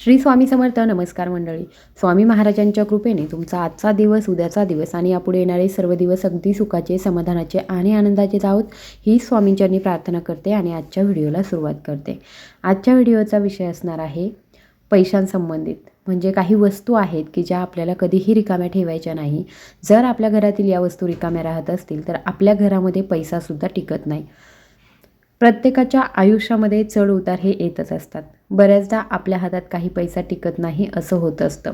श्री स्वामी समर्थ नमस्कार मंडळी. स्वामी महाराजांच्या कृपेने तुमचा आजचा दिवस उद्याचा दिवस आणि यापुढे येणारे सर्व दिवस अगदी सुखाचे समाधानाचे आणि आनंदाचे जावोत ही स्वामींच्यांनी प्रार्थना करते आणि आजच्या व्हिडिओला सुरुवात करते. आजच्या व्हिडिओचा विषय असणार आहे पैशांसंबंधित. म्हणजे काही वस्तू आहेत की ज्या आपल्याला कधीही रिकाम्या ठेवायच्या नाही. जर आपल्या घरातील या वस्तू रिकाम्या राहत असतील तर आपल्या घरामध्ये पैसासुद्धा टिकत नाही. प्रत्येकाच्या आयुष्यामध्ये चढ उतार हे येतच असतात. बऱ्याचदा आपल्या हातात काही पैसा टिकत नाही असं होत असतं.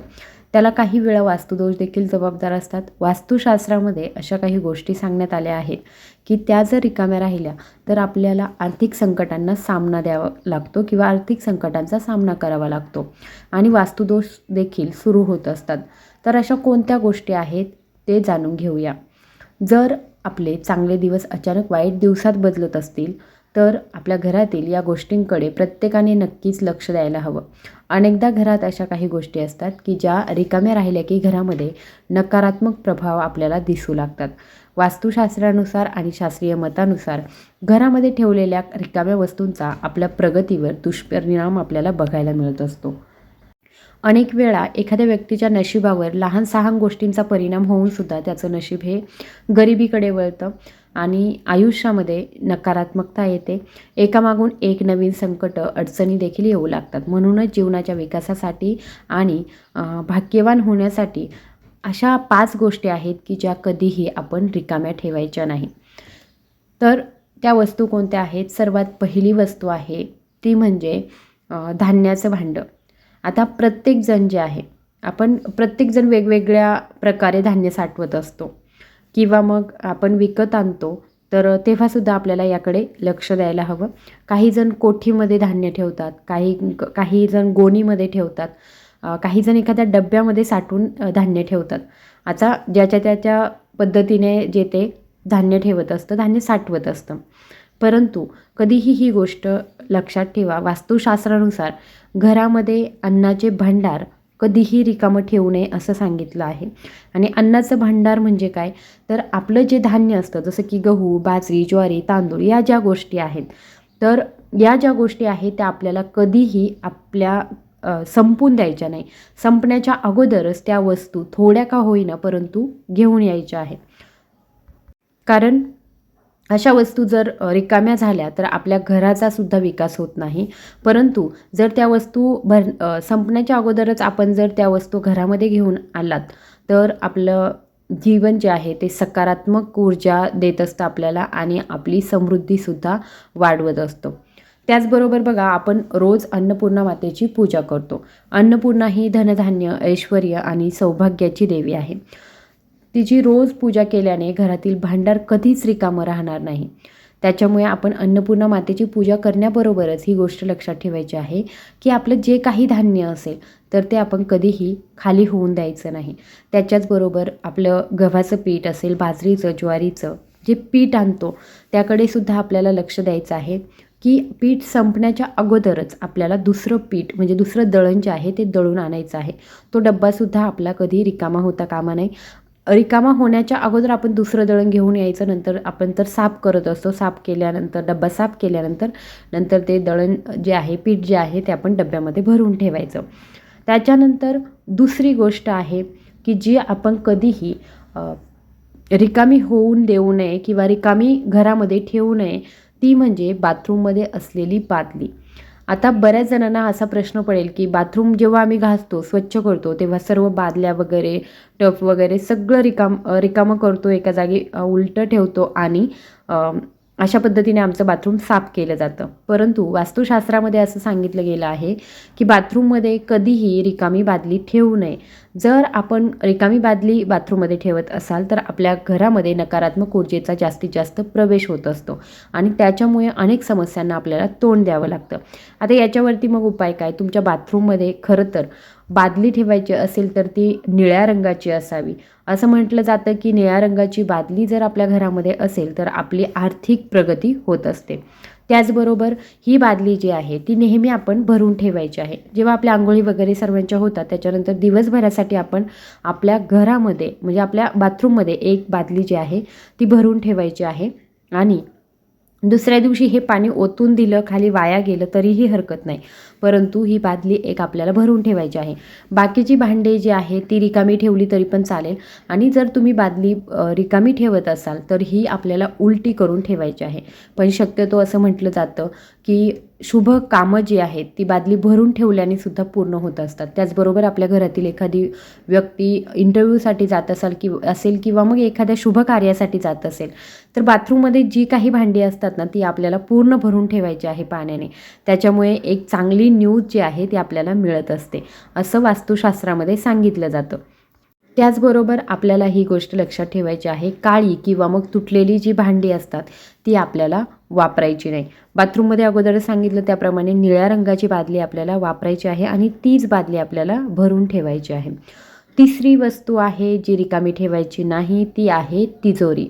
त्याला काही वेळा वास्तुदोष देखील जबाबदार असतात. वास्तुशास्त्रामध्ये अशा काही गोष्टी सांगण्यात आल्या आहेत की त्या जर रिकाम्या राहिल्या तर आपल्याला आर्थिक संकटांना सामना द्यावा लागतो किंवा आर्थिक संकटांचा सामना करावा लागतो आणि वास्तुदोष देखील सुरू होत असतात. तर अशा कोणत्या गोष्टी आहेत ते जाणून घेऊया. जर आपले चांगले दिवस अचानक वाईट दिवसात बदलत असतील तर आपल्या घरातील या गोष्टींकडे प्रत्येकाने नक्कीच लक्ष द्यायला हवं. अनेकदा घरात अशा काही गोष्टी असतात की ज्या रिकाम्या राहिल्या की घरामध्ये नकारात्मक प्रभाव आपल्याला दिसू लागतात. वास्तुशास्त्रानुसार आणि शास्त्रीय मतानुसार घरामध्ये ठेवलेल्या रिकाम्या वस्तूंचा आपल्या प्रगतीवर दुष्परिणाम आपल्याला बघायला मिळत असतो. अनेक वेळा एखाद्या व्यक्तीच्या नशिबावर लहान सहान गोष्टींचा परिणाम होऊन सुद्धा त्याचं नशीब हे गरिबीकडे वळतं. आणि आयुष्यामध्ये नकारात्मकता येते. एकामागून एक नवीन संकट अडचणी देखील येऊ लागतात. म्हणूनच जीवनाच्या विकासासाठी आणि भाग्यवान होण्यासाठी अशा पाच गोष्टी आहेत की ज्या कधीही आपण रिकाम्या ठेवायच्या नाही. तर त्या वस्तू कोणत्या आहेत? सर्वात पहिली वस्तू आहे ती म्हणजे धान्याचं भांडं. आता प्रत्येकजण जे आहे आपण प्रत्येकजण वेगवेगळ्या प्रकारे धान्य साठवत असतो. किंवा मग आपण विकत आणतो तर तेव्हासुद्धा आपल्याला याकडे लक्ष द्यायला हवं. काही जण कोठीमध्ये धान्य ठेवतात काही काही जण गोणीमध्ये ठेवतात काही जण एखाद्या डब्यामध्ये साठवून धान्य ठेवतात. आता ज्याच्या त्याच्या पद्धतीने जे ते धान्य ठेवत असतं धान्य साठवत असतं. परंतु कधीही ही गोष्ट लक्षात ठेवा वास्तुशास्त्रानुसार घरामध्ये अन्नाचे भांडार कधीही रिकामं ठेवू नये असं सांगितलं आहे. आणि अन्नाचं भांडार म्हणजे काय? तर आपलं जे धान्य असतं जसं की गहू बाजरी ज्वारी तांदूळ या ज्या गोष्टी आहेत तर या ज्या गोष्टी आहेत त्या आपल्याला कधीही आपल्या संपून द्यायच्या नाही. संपण्याच्या अगोदरच त्या वस्तू थोड्या का होईना परंतु घेऊन यायच्या आहेत. कारण अशा वस्तू जर रिकाम्या झाल्या तर आपल्या घराचा सुद्धा विकास होत नाही. परंतु जर त्या वस्तू भर संपण्याच्या अगोदरच आपण जर त्या वस्तू घरामध्ये घेऊन आलात तर आपलं जीवन जे आहे ते सकारात्मक ऊर्जा देत असतं आपल्याला आणि आपली समृद्धीसुद्धा वाढवत असतो. त्याचबरोबर बघा आपण रोज अन्नपूर्णा मातेची पूजा करतो. अन्नपूर्णा ही धनधान्य ऐश्वर आणि सौभाग्याची देवी आहे. तिची रोज पूजा केल्याने घरातील भांडार कधीच रिकामं राहणार नाही. त्याच्यामुळे आपण अन्नपूर्णा मातेची पूजा करण्याबरोबरच ही गोष्ट लक्षात ठेवायची आहे की आपलं जे काही धान्य असेल तर ते आपण कधीही खाली होऊन द्यायचं नाही. त्याच्याचबरोबर आपलं गव्हाचं पीठ असेल बाजरीचं ज्वारीचं जे पीठ आणतो त्याकडे सुद्धा आपल्याला लक्ष द्यायचं आहे की पीठ संपण्याच्या अगोदरच आपल्याला दुसरं पीठ म्हणजे दुसरं दळण जे आहे ते दळून आणायचं आहे. तो डब्बासुद्धा आपला कधी रिकामा होता कामा नाही रिकामा होण्याच्या अगोदर आपण दुसरं दळण घेऊन यायचं नंतर आपण तर साफ करत असतो. साफ केल्यानंतर डब्बा साफ केल्यानंतर नंतर ते दळण जे आहे पीठ जे आहे ते आपण डब्यामध्ये भरून ठेवायचं. त्याच्यानंतर दुसरी गोष्ट आहे की जी आपण कधीही रिकामी होऊन देऊ नये किंवा रिकामी घरामध्ये ठेवू नये ती म्हणजे बाथरूममध्ये असलेली बादली. आता बऱ्याच जणांना असा प्रश्न पडेल की बाथरूम जेव्हा आम्ही घासतो स्वच्छ करतो तेव्हा सर्व बादल्या वगैरे टफ वगैरे सगळं रिकाम रिकामं करतो एका जागी उलटं ठेवतो आणि अशा पद्धतीने आमचं बाथरूम साफ केलं जातं. परंतु वास्तुशास्त्रामध्ये असं सांगितलं गेलं आहे की बाथरूममध्ये कधीही रिकामी बादली ठेवू नये. जर आपण रिकामी बादली बाथरूममध्ये ठेवत असाल तर आपल्या घरामध्ये नकारात्मक ऊर्जेचा जास्तीत जास्त प्रवेश होत असतो आणि त्याच्यामुळे अनेक समस्यांना आपल्याला तोंड द्यावं लागतं. आता याच्यावरती मग उपाय काय? तुमच्या बाथरूममध्ये खरं तर बादली ठेवायची असेल तर ती निळ्या रंगाची असावी. असं म्हटलं जातं की निळ्या रंगाची बादली जर आपल्या घरामध्ये असेल तर आपली आर्थिक प्रगती होत असते. त्याचबरोबर ही बादली जी आहे ती नेहमी आपण भरून ठेवायची आहे. जेव्हा आपल्या आंघोळी वगैरे सर्वांच्या होतात त्याच्यानंतर दिवसभरासाठी आपण आपल्या घरामध्ये म्हणजे आपल्या बाथरूममध्ये एक बादली जी आहे ती भरून ठेवायची आहे. आणि दुसऱ्या दिवशी हे पाणी ओतून दिलं खाली वाया गेलं तरीही हरकत नाही. परंतु ही बादली एक आपल्याला भरून ठेवायची आहे. बाकीची भांडे जी आहे ती रिकामी ठेवली तरी पण चालेल. आणि जर तुम्ही बादली रिकामी ठेवत असाल तर ही आपल्याला उलटी करून ठेवायची आहे. पण शक्यतो असं म्हटलं जातं की शुभ कामं जी आहेत ती बादली भरून ठेवल्याने सुद्धा पूर्ण होत असतात. त्याचबरोबर आपल्या घरातील एखादी व्यक्ती इंटरव्ह्यूसाठी जात असाल की असेल किंवा मग एखाद्या शुभ कार्यासाठी जात असेल तर बाथरूममध्ये जी काही भांडी असतात ना ती आपल्याला पूर्ण भरून ठेवायची आहे पाण्याने. त्याच्यामुळे एक चांगली न्यूज जी आहे ती आपल्याला मिळत असते. असं वास्तुशास्त्रामध्ये सांगितलं जातं. त्याचबरोबर आपल्याला ही गोष्ट लक्षात ठेवायची आहे काळी किंवा मग तुटलेली जी भांडी असतात ती आपल्याला वापरायची नाही. बाथरूममध्ये अगोदर सांगितलं त्याप्रमाणे निळ्या रंगाची बादली आपल्याला वापरायची आहे आणि तीच बादली आपल्याला भरून ठेवायची आहे. तिसरी वस्तू आहे जी रिकामी ठेवायची नाही ती आहे तिजोरी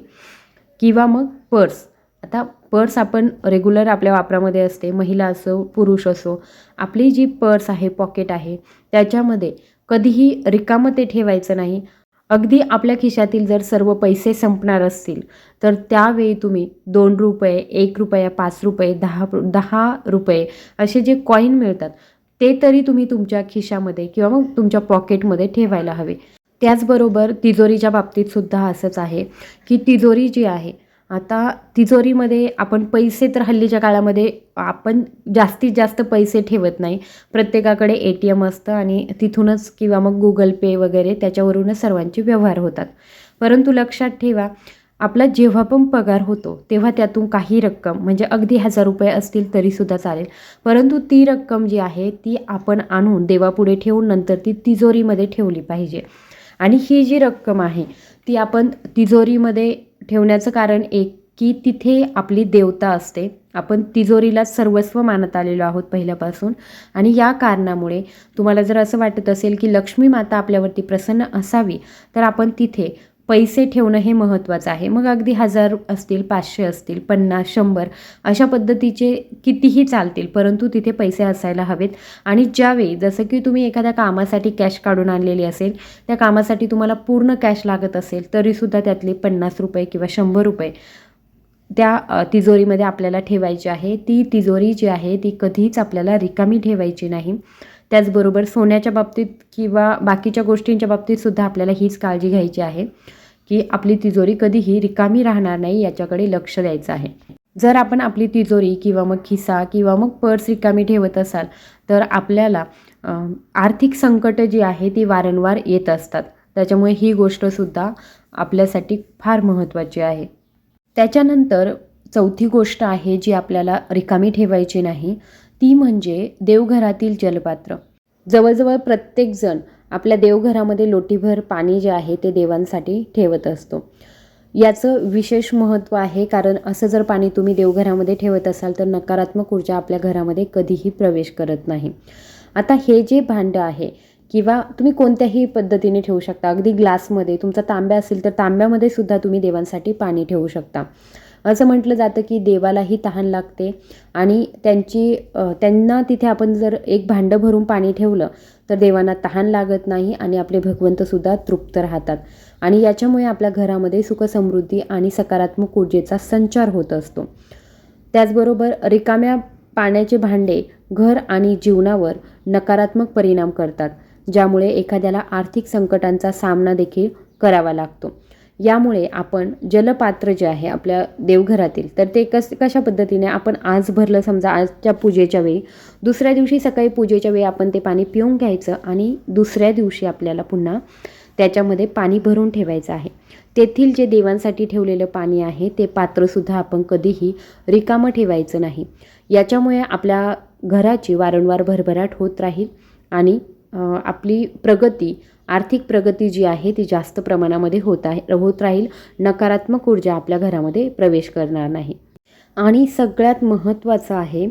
किंवा मग पर्स. आता पर्स आपण रेग्युलर आपल्या वापरामध्ये असते महिला असो पुरुष असो आपली जी पर्स आहे पॉकेट आहे त्याच्यामध्ये कधीही रिकामं ते ठेवायचं नाही. अगदी आपल्या खिशातील जर सर्व पैसे संपणार असतील तर त्यावेळी तुम्ही दोन रुपये एक रुपया पाच रुपये दहा दहा रुपये असे जे कॉईन मिळतात ते तरी तुम्ही तुमच्या खिशामध्ये किंवा मग तुमच्या पॉकेटमध्ये ठेवायला हवे. त्याचबरोबर तिजोरीच्या बाबतीत सुद्धा असंच आहे की तिजोरी जी आहे आता तिजोरीमध्ये आपण पैसे तर हल्लीच्या काळामध्ये आपण जास्तीत जास्त पैसे ठेवत नाही. प्रत्येकाकडे ए टी एम असतं आणि तिथूनच किंवा मग गुगल पे वगैरे त्याच्यावरूनच सर्वांचे व्यवहार होतात. परंतु लक्षात ठेवा आपला जेव्हा पण पगार होतो तेव्हा त्यातून काही रक्कम म्हणजे अगदी हजार रुपये असतील तरीसुद्धा चालेल. परंतु ती रक्कम जी आहे ती आपण आणून देवापुढे ठेवून नंतर ती तिजोरीमध्ये ठेवली पाहिजे. आणि ही जी रक्कम आहे ती आपण तिजोरीमध्ये ठेवण्याचं कारण एक की तिथे आपली देवता असते. आपण तिजोरीला सर्वस्व मानत आलेलो आहोत पहिल्यापासून. आणि या कारणामुळे तुम्हाला जर असं वाटत असेल की लक्ष्मी माता आपल्यावरती प्रसन्न असावी तर आपण तिथे पैसे ठेवणं हे महत्त्वाचं आहे. मग अगदी हजार असतील पाचशे असतील पन्नास शंभर अशा पद्धतीचे कितीही चालतील परंतु तिथे पैसे असायला हवेत. आणि ज्यावेळी जसं की तुम्ही एखाद्या कामासाठी कॅश काढून आणलेली असेल त्या कामासाठी तुम्हाला पूर्ण कॅश लागत असेल तरीसुद्धा त्यातले पन्नास रुपये किंवा शंभर रुपये त्या तिजोरीमध्ये आपल्याला ठेवायची आहे. ती तिजोरी जी आहे ती कधीच आपल्याला रिकामी ठेवायची नाही. त्याचबरोबर सोन्याच्या बाबतीत किंवा बाकीच्या गोष्टींच्या बाबतीत सुद्धा आपल्याला हीच काळजी घ्यायची आहे की आपली तिजोरी कधीही रिकामी राहणार नाही याच्याकडे लक्ष द्यायचं आहे. जर आपण आपली तिजोरी किंवा मग खिसा किंवा मग पर्स रिकामी ठेवत असाल तर आपल्याला आर्थिक संकटं जी आहे ती वारंवार येत असतात. त्याच्यामुळे ही गोष्टसुद्धा आपल्यासाठी फार महत्त्वाची आहे. त्याच्यानंतर चौथी गोष्ट आहे जी आपल्याला रिकामी ठेवायची नाही ती म्हणजे देवघरातील जलपात्र. जवळजवळ प्रत्येकजण आपल्या देवघरामध्ये लोटीभर पाणी जे आहे ते देवांसाठी ठेवत असतो. याचं विशेष महत्त्व आहे कारण असं जर पाणी तुम्ही देवघरामध्ये ठेवत असाल तर नकारात्मक ऊर्जा आपल्या घरामध्ये कधीही प्रवेश करत नाही. आता हे जे भांडं आहे किंवा तुम्ही कोणत्याही पद्धतीने ठेवू शकता. अगदी ग्लासमध्ये तुमचा तांब्या असेल तर तांब्यामध्ये सुद्धा तुम्ही देवांसाठी पाणी ठेवू शकता. असं म्हटलं जातं की देवालाही तहान लागते आणि त्यांची त्यांना तिथे आपण जर एक भांडं भरून पाणी ठेवलं तर देवांना तहान लागत नाही आणि आपले भगवंतसुद्धा तृप्त राहतात. आणि याच्यामुळे आपल्या घरामध्ये सुखसमृद्धी आणि सकारात्मक ऊर्जेचा संचार होत असतो. त्याचबरोबर रिकाम्या पाण्याचे भांडे घर आणि जीवनावर नकारात्मक परिणाम करतात ज्यामुळे एखाद्याला आर्थिक संकटांचा सामना देखील करावा लागतो. यामुळे आपण जलपात्र जे आहे आपल्या देवघरातील तर ते कस कशा पद्धतीने आपण आज भरलं समजा आजच्या पूजेच्या वेळी? दुसऱ्या दिवशी सकाळी पूजेच्या वेळी आपण ते पाणी पिऊन घ्यायचं आणि दुसऱ्या दिवशी आपल्याला पुन्हा त्याच्यामध्ये पाणी भरून ठेवायचं आहे. तेथील जे देवांसाठी ठेवलेलं पाणी आहे ते पात्रसुद्धा आपण कधीही रिकामं ठेवायचं नाही. याच्यामुळे आपल्या घराची वारंवार भरभराट होत राहील आणि आपली प्रगती आर्थिक प्रगती जी आहे ती जास्त प्रमाणामध्ये होत आहे होत राहील. नकारात्मक ऊर्जा आपल्या घरामध्ये प्रवेश करणार नाही. आणि सगळ्यात महत्त्वाचं आहे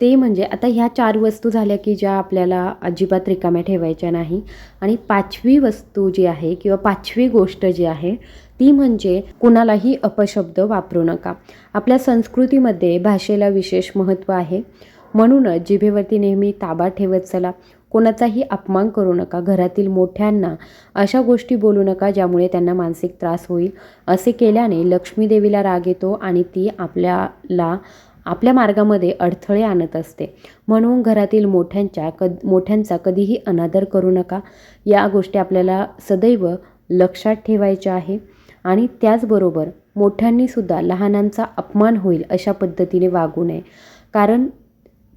ते म्हणजे आता ह्या चार वस्तू झाल्या की ज्या आपल्याला अजिबात रिकाम्या ठेवायच्या नाही. आणि पाचवी वस्तू जी आहे किंवा पाचवी गोष्ट जी आहे ती म्हणजे कुणालाही अपशब्द वापरू नका. आपल्या संस्कृतीमध्ये भाषेला विशेष महत्त्व आहे. म्हणूनच जिभेवरती नेहमी ताबा ठेवत चला. कोणाचाही अपमान करू नका. घरातील मोठ्यांना अशा गोष्टी बोलू नका ज्यामुळे त्यांना मानसिक त्रास होईल. असे केल्याने लक्ष्मी देवीला राग येतो आणि ती आपल्याला आपल्या मार्गामध्ये अडथळे आणत असते. म्हणून घरातील मोठ्यांच्या कद मोठ्यांचा कधीही अनादर करू नका. या गोष्टी आपल्याला सदैव लक्षात ठेवायच्या आहे. आणि त्याचबरोबर मोठ्यांनीसुद्धा लहानांचा अपमान होईल अशा पद्धतीने वागू नये. कारण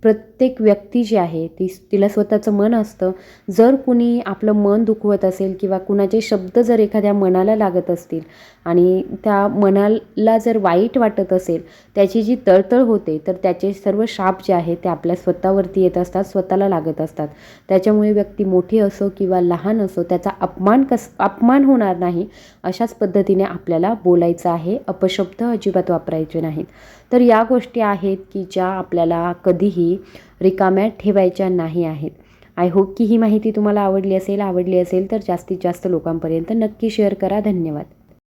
प्रत्येक व्यक्ती जी आहे ती तिला स्वतःचं मन असतं. जर कुणी आपलं मन दुखवत असेल किंवा कुणाचे शब्द जर एखाद्या मनाला लागत असतील आणि त्या मनाला जर वाईट वाटत असेल त्याची जी तळतळ होते तर त्याचे सर्व शाप जे आहे ते आपल्या स्वतःवरती येत असतात स्वतःला लागत असतात. त्याच्यामुळे व्यक्ती मोठी असो किंवा लहान असो त्याचा अपमान कस अपमान होणार नाही अशाच पद्धतीने आपल्याला बोलायचं आहे. अपशब्द अजिबात वापरायचे नाहीत. तर या गोष्टी आहेत की ज्या आपल्याला कधीही रिकाम्या ठेवायच्या नाही आहेत. आय होप की ही माहिती तुम्हाला आवडली असेल आवडली असेल तर जास्तीत जास्त लोकांपर्यंत नक्की शेअर करा. धन्यवाद.